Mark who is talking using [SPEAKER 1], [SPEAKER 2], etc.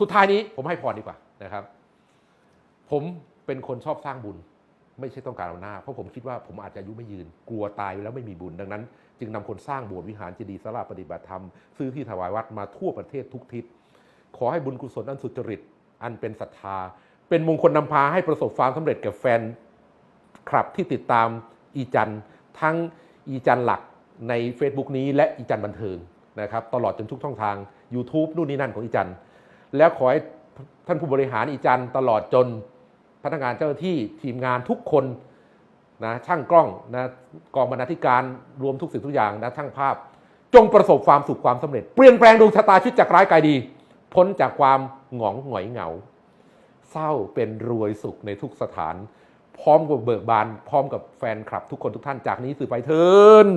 [SPEAKER 1] สุดท้ายนี้ผมให้พรดีกว่านะครับ ผมเป็นคนชอบสร้างบุญ ไม่ใช่ต้องการเอาหน้า เพราะผมคิดว่าผมอาจจะอายุไม่ยืน กลัวตายแล้วไม่มีบุญ ดังนั้น จึงนำคนสร้างโบสถ์วิหารเจดีย์สลาปฏิบัติธรรม ซื้อที่ถวายวัดมาทั่วประเทศทุกทิศขอให้บุญกุศลอันสุจริต อันเป็นศรัทธา เป็นมงคลนำพาให้ประสบความสำเร็จแก่แฟนคลับที่ติดตามอีจันทั้งอีจันหลักใน Facebook นี้และอีจันบันเทิงนะครับตลอดจนทุกช่องทาง YouTube นู่นนี่นั่นของอีจัน แล้วขอให้ท่านผู้บริหารอีจันตลอดจนพนักงานเจ้าหน้าที่ทีมงานทุกคนนะช่างกล้องนะกองบรรณาธิการรวมทุกสิ่งทุกอย่างนะช่างภาพ จงประสบความสุขความสำเร็จ เปลี่ยนแปลงดวงชะตาชีวิตจากร้ายกลายดี พ้นจากความหงองหงอยเหงา เศร้าเป็นรวยสุขในทุกสถาน พร้อมกับเบิกบาน พร้อมกับแฟนคลับ ทุกคนทุกท่านจากนี้สืบไปเทิน